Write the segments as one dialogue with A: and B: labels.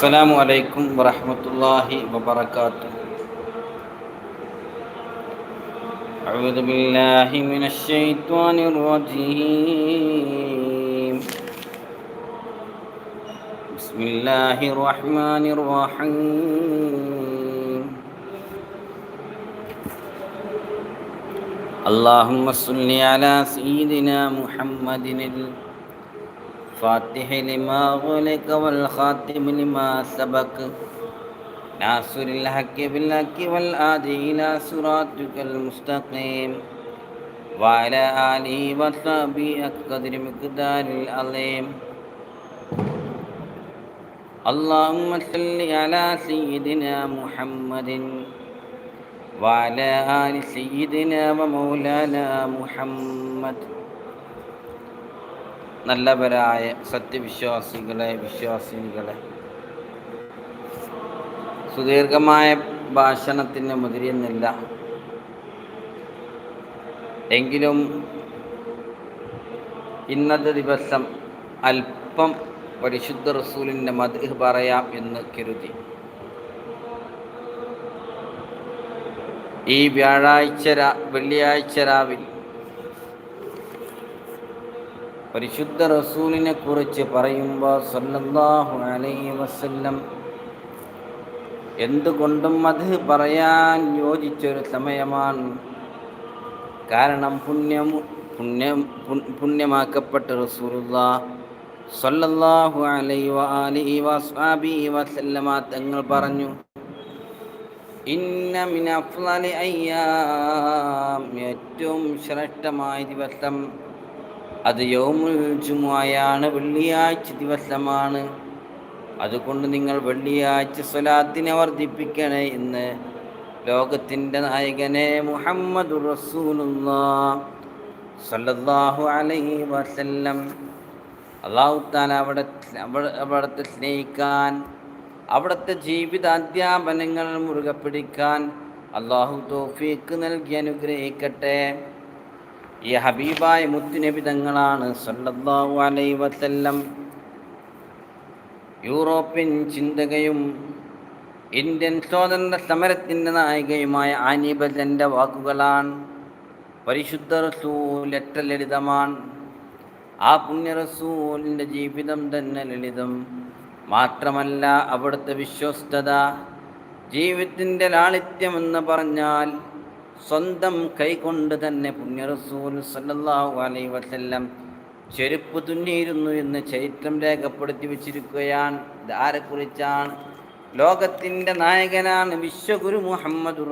A: السلام عليكم ورحمة الله وبركاته. أعوذ بالله من الشيطان الرجيم. بسم الله الرحمن الرحيم. اللهم صل على سيدنا محمد الفاتح لما غلق والخاتم لما سبق ناصر الحق بالحق والآدي إلى صراطك المستقيم وعلى آله وصحبه أقدر مقدار العظيم اللهم صل على سيدنا محمد وعلى آل سيدنا ومولانا محمد നല്ലവരായ സത്യവിശ്വാസികളെ വിശ്വാസിനികളെ. സുദീർഘമായ ഭാഷണത്തിന് മുതിരുന്നില്ല. എങ്കിലും ഇന്നത്തെ ദിവസം അല്പം പരിശുദ്ധ റസൂലിന്റെ മധു പറയാം എന്ന് കരുതി. ഈ വ്യാഴാഴ്ച വെള്ളിയാഴ്ച രാവിൽ പരിശുദ്ധ റസൂലിനെ കുറിച്ച് പറയുമ്പോൾ സല്ലല്ലാഹു അലൈഹി വസല്ലം എന്തുകൊണ്ടും അത് പറയാൻ യോജിച്ചൊരു സമയമാണ്. കാരണം പുണ്യം പുണ്യം പുണ്യമാക്കപ്പെട്ട റസൂലുള്ള സല്ലല്ലാഹു അലൈഹി വആലിഹി വസ്ഹാബിഹി വസല്ലമ തങ്ങൾ പറഞ്ഞു ഇന്ന മിൻ അയ്യാം. ഏറ്റവും ശ്രേഷ്ഠമായ ദിവസം അത് യൗമുൽ ജുമുഅയാണ് വെള്ളിയാഴ്ച ദിവസമാണ്. അതുകൊണ്ട് നിങ്ങൾ വെള്ളിയാഴ്ച സ്വലാത്തിനെ വർദ്ധിപ്പിക്കണേ എന്ന് ലോകത്തിന്റെ നായകനെ മുഹമ്മദ് സല്ലല്ലാഹു അലൈഹി വസല്ലം അള്ളാഹുത്താൻ അവിടെ അവിടുത്തെ സ്നേഹിക്കാൻ അവിടുത്തെ ജീവിത അധ്യാപനങ്ങൾ മുറുകെ പിടിക്കാൻ അള്ളാഹു തോഫീക്ക് നൽകി അനുഗ്രഹിക്കട്ടെ. ഈ ഹബീബായ മുത്തുനബി തങ്ങളാണ് സല്ലല്ലാഹു അലൈഹി വസല്ലം. യൂറോപ്യൻ ചിന്തകയും ഇന്ത്യൻ സ്വാതന്ത്ര്യ സമരത്തിന്റെ നായികയുമായ ആനിബജന്റെ വാക്കുകളാണ്. പരിശുദ്ധ റസൂൽ എത്ര ലളിതമാണ്. ആ പുണ്യ റസൂലിന്റെ ജീവിതം തന്നെ ലളിതം. മാത്രമല്ല അവിടുത്തെ വിശ്വസ്തത ജീവിതത്തിന്റെ ലാളിത്യമെന്ന് പറഞ്ഞാൽ സ്വന്തം കൈകൊണ്ട് തന്നെ പുണ്യറസൂൽ സല്ലാഹു അലൈ വസല്ലം ചെരുപ്പ് തുന്നിയിരുന്നു എന്ന് ചരിത്രം രേഖപ്പെടുത്തി വച്ചിരിക്കുകയാണ്. ഇതാരെക്കുറിച്ചാണ് ലോകത്തിന്റെ നായകനാണ് വിശ്വഗുരു മുഹമ്മദ്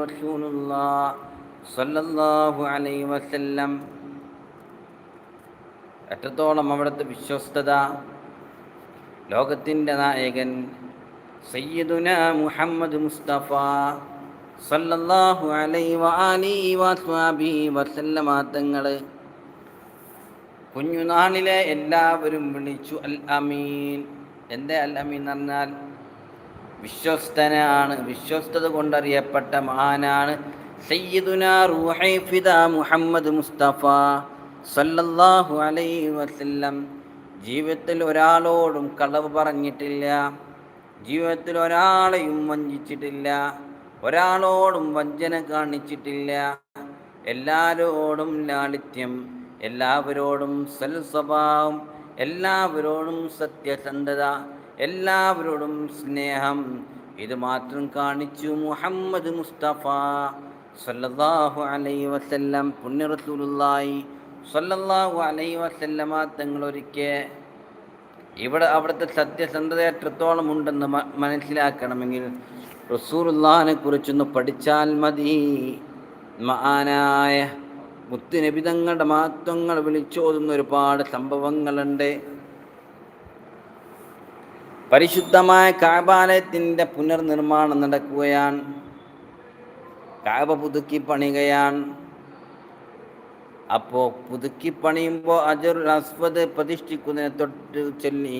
A: സല്ലല്ലാഹു അലൈ വസല്ലം. എത്രത്തോളം അവിടുത്തെ വിശ്വസ്തത? ലോകത്തിന്റെ നായകൻ സയ്യിദുന മുഹമ്മദ് മുസ്തഫ സല്ലല്ലാഹു തങ്ങൾ കുഞ്ഞുനാളിലെ എല്ലാവരും വിളിച്ചു അൽ അമീൻ. എന്റെ അൽ അമീൻ എന്ന് പറഞ്ഞാൽ വിശ്വസ്തനാണ്. വിശ്വസ്തത കൊണ്ടറിയപ്പെട്ട മഹാനാണ് സയ്യിദുന മുഹമ്മദ് മുസ്തഫ സല്ലല്ലാഹു അലൈഹി വസല്ലം. ജീവിതത്തിൽ ഒരാളോടും കളവ് പറഞ്ഞിട്ടില്ല. ജീവിതത്തിൽ ഒരാളെയും വഞ്ചിച്ചിട്ടില്ല. ഒരാളോടും വഞ്ചന കാണിച്ചിട്ടില്ല. എല്ലാവരോടും ലാളിത്യം എല്ലാവരോടും സൽസ്വഭാവം എല്ലാവരോടും സത്യസന്ധത എല്ലാവരോടും സ്നേഹം. ഇത് മാത്രം കാണിച്ചു മുഹമ്മദ് മുസ്തഫ സല്ലല്ലാഹു അലൈഹി വസല്ലം പുണ്യറസൂലുള്ളാഹി സല്ലല്ലാഹു അലൈഹി വസല്ലമ തങ്ങളൊരിക്കൽ ഇവിടെ അവിടുത്തെ സത്യസന്ധത എത്രത്തോളം ഉണ്ടെന്ന് മനസ്സിലാക്കണമെങ്കിൽ റസൂലുള്ളാഹിനെ കുറിച്ചൊന്ന് പഠിച്ചാൽ മതി. മഹാനായ മുത്തിനബിതങ്ങളുടെ മഹത്വങ്ങൾ വിളിച്ചോതുന്ന ഒരുപാട് സംഭവങ്ങളുണ്ട്. പരിശുദ്ധമായ കാബാലയത്തിന്റെ പുനർനിർമ്മാണം നടക്കുകയാണ്. കാബ പുതുക്കി പണികയാണ് അപ്പോൾ പുതുക്കി പണിയുമ്പോൾ അജറുൽ അസ്വദ് പ്രതിഷ്ഠിക്കുന്നതിനെ തൊട്ട് ചൊല്ലി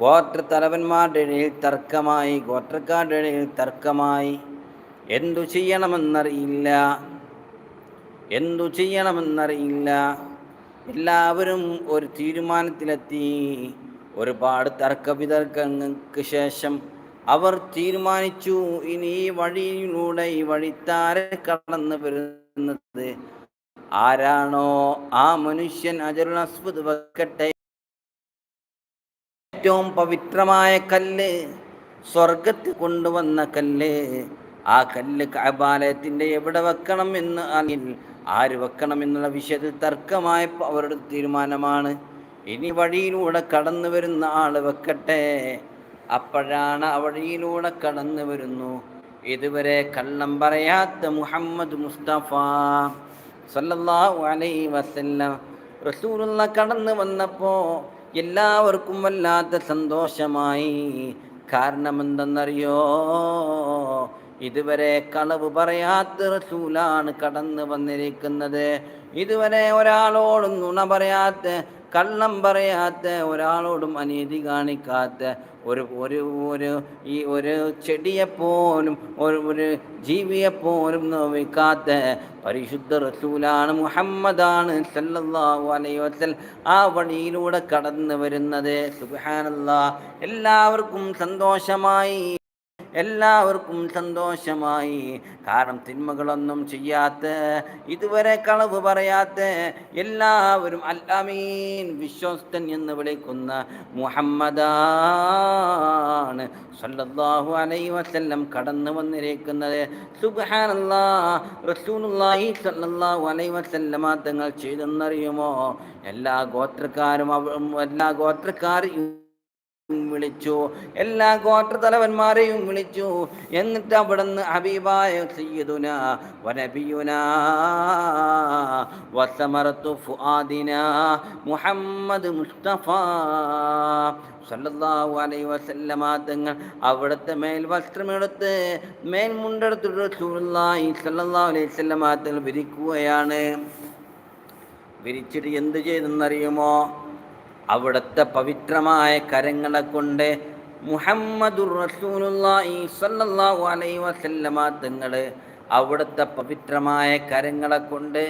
A: ഗോത്ര തലവന്മാരുടെ ഇടയിൽ തർക്കമായി ഗോത്രക്കാരുടെ ഇടയിൽ തർക്കമായി. എന്തു ചെയ്യണമെന്നറിയില്ല. എന്തു ചെയ്യണമെന്നറിയില്ല. എല്ലാവരും ഒരു തീരുമാനത്തിലെത്തി. ഒരുപാട് തർക്ക വിതർക്കങ്ങൾക്ക് ശേഷം അവർ തീരുമാനിച്ചു. ഇനി ഈ വഴിയിലൂടെ ഈ വഴിത്താരെ കടന്നു വരുന്നത് ആരാണോ? ആ മനുഷ്യൻ അജറുൽ അസ്വദ് വെക്കട്ടെ. ഏറ്റവും പവിത്രമായ കല്ല് സ്വർഗത്തിൽ കൊണ്ടുവന്ന കല്ല്. ആ കല്ല് കബാലയത്തിന്റെ എവിടെ വെക്കണം എന്ന് അല്ലെങ്കിൽ ആര് വെക്കണം എന്നുള്ള വിഷയത്തിൽ തർക്കമായ അവരുടെ തീരുമാനമാണ്. ഇനി വഴിയിലൂടെ കടന്നു വരുന്ന ആൾ വെക്കട്ടെ. അപ്പോഴാണ് ആ വഴിയിലൂടെ കടന്നു വരുന്നു. ഇതുവരെ കള്ളം പറയാത്ത മുഹമ്മദ് മുസ്തഫ സല്ലല്ലാഹു അലൈഹി വസല്ലം റസൂലുള്ള കടന്നു വന്നപ്പോൾ എല്ലാവർക്കും വല്ലാത്ത സന്തോഷമായി. കാരണമെന്തെന്നറിയോ? ഇതുവരെ കളവ് പറയാത്ത റസൂലാണ് കടന്നു വന്നിരിക്കുന്നത്. ഇതുവരെ ഒരാളോടും നുണ പറയാത്ത കള്ളം പറയാത്ത ഒരാളോടും അനീതി കാണിക്കാത്ത ഒരു ഒരു ഒരു ഈ ഒരു ചെടിയെപ്പോലും ഒരു ഒരു ജീവിയെപ്പോലും നോവിക്കാത്ത പരിശുദ്ധ റസൂലാണ് മുഹമ്മദാണ് സല്ലല്ലാഹു അലൈഹി ആ വഴിയിലൂടെ കടന്നു വരുന്നത്. സുബ്ഹാനല്ലാ എല്ലാവർക്കും സന്തോഷമായി. എല്ലാവർക്കും സന്തോഷമായി. കാരണം തിന്മകളൊന്നും ചെയ്യാത്ത ഇതുവരെ കളവ് പറയാത്ത എല്ലാവരും അല്ലാമീൻ വിശ്വസ്തൻ എന്ന് വിളിക്കുന്ന മുഹമ്മദാണ്. സല്ലല്ലാഹു അലൈഹി വസല്ലം കടന്നു വന്നിരിക്കുന്നത്. സുബ്ഹാനല്ലാ റസൂലുള്ളാഹി സല്ലല്ലാഹു അലൈഹി വസല്ലമ തങ്ങൾ ചെയ്തെന്നറിയുമോ? എല്ലാ ഗോത്രക്കാരും എല്ലാ ഗോത്രക്കാരും വിളിച്ചു. എല്ലാ ഗോത്ര തലവന്മാരെയും വിളിച്ചു. എന്നിട്ട് അവിടുന്ന് ഹബീബായ സയ്യിദുന വനബിയുന വസമറത്തു ഫുആദിന മുഹമ്മദ് മുസ്തഫ സല്ലല്ലാഹു അലൈഹി വസല്ലമ. തങ്ങൾ അവിടുത്തെ മേൽ വസ്ത്രമെടുത്ത് മേൽ മുണ്ടെടുത്തിട്ട് റസൂലുള്ളാഹി സല്ലല്ലാഹു അലൈഹി വസല്ലമ തങ്ങൾ വിരിക്കുകയാണ്. വിരിച്ചിട്ട് എന്ത് ചെയ്തെന്നറിയുമോ? അവിടുത്തെ പവിത്രമായ കരങ്ങളെ കൊണ്ട് മുഹമ്മദുർ റസൂലുള്ളാഹി സ്വല്ലല്ലാഹു അലൈഹി വസല്ലമ തങ്ങൾ അവിടുത്തെ പവിത്രമായ കരങ്ങളെ കൊണ്ട്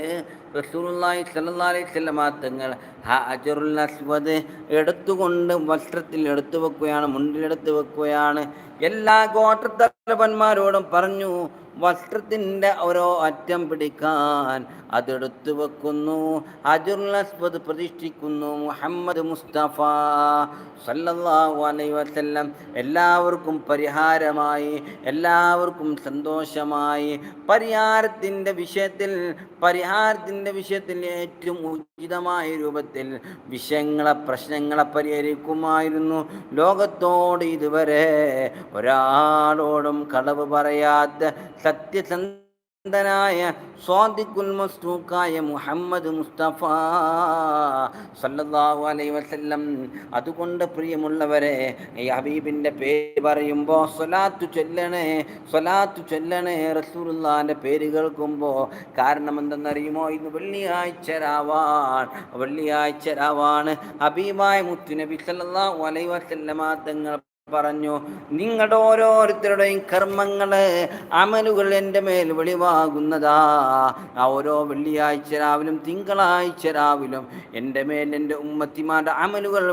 A: റസൂലുള്ളാഹി സല്ലല്ലാഹു അലൈഹി വസല്ലമ തങ്ങൾ ഹജറുൽ അസ്വദ് എടുത്തുകൊണ്ട് വസ്ത്രത്തിൽ എടുത്തു വെക്കുകയാണ് മുണ്ടിലെടുത്ത് വെക്കുകയാണ് എല്ലാ ഗോത്രത്തലവന്മാരോടും പറഞ്ഞു വസ്ത്രത്തിന്റെ ഓരോ അറ്റം പിടിക്കാൻ അതെടുത്തു വെക്കുന്നു. അജുർലസ്ബദ് പ്രതിഷ്ഠിക്കുന്നു. മുഹമ്മദ് മുസ്തഫ സല്ലല്ലാഹു അലൈഹി വസല്ലം എല്ലാവർക്കും പരിഹാരമായി എല്ലാവർക്കും സന്തോഷമായി. പരിഹാരത്തിന്റെ വിഷയത്തിൽ പരിഹാരത്തിന്റെ വിഷയത്തിൽ ഏറ്റവും ഉചിതമായ രൂപത്തിൽ വിഷയങ്ങളെ പ്രശ്നങ്ങളെ പരിഹരിക്കുമായിരുന്നു. ലോകത്തോട് ഇതുവരെ ഒരാളോടും കളവ് പറയാത്ത സത്യസന്ധനായ സ്വാദിഖുൽ മസ്തൂക്കായ മുഹമ്മദ് മുസ്തഫ സല്ലല്ലാഹു അലൈഹി വസല്ലം. അതുകൊണ്ട് പ്രിയമുള്ളവരെ ഈ ഹബീബിന്റെ പേര് പറയുമ്പോൾ സ്വലാത്തു ചൊല്ലണേ സ്വലാത്തു ചൊല്ലണേ റസൂറുല്ലാന്റെ പേര് കേൾക്കുമ്പോൾ കാരണം എന്തെന്നറിയുമോ ഇന്ന് വെള്ളിയാഴ്ച രാവാൻ വെള്ളിയാഴ്ച രാവാണ് ഹബീബായ മുത്തുനബി സല്ലല്ലാഹു അലൈഹി വസല്ലമ തങ്ങൾ പറഞ്ഞു നിങ്ങളുടെ ഓരോരുത്തരുടെയും കർമ്മങ്ങൾ അമലുകൾ എന്റെ മേൽ വെളിവാകുന്നതാ. ഓരോ വെള്ളിയാഴ്ച രാവിലും തിങ്കളാഴ്ച രാവിലും എന്റെ മേൽ എന്റെ ഉമ്മത്തിമാരുടെ അമലുകൾ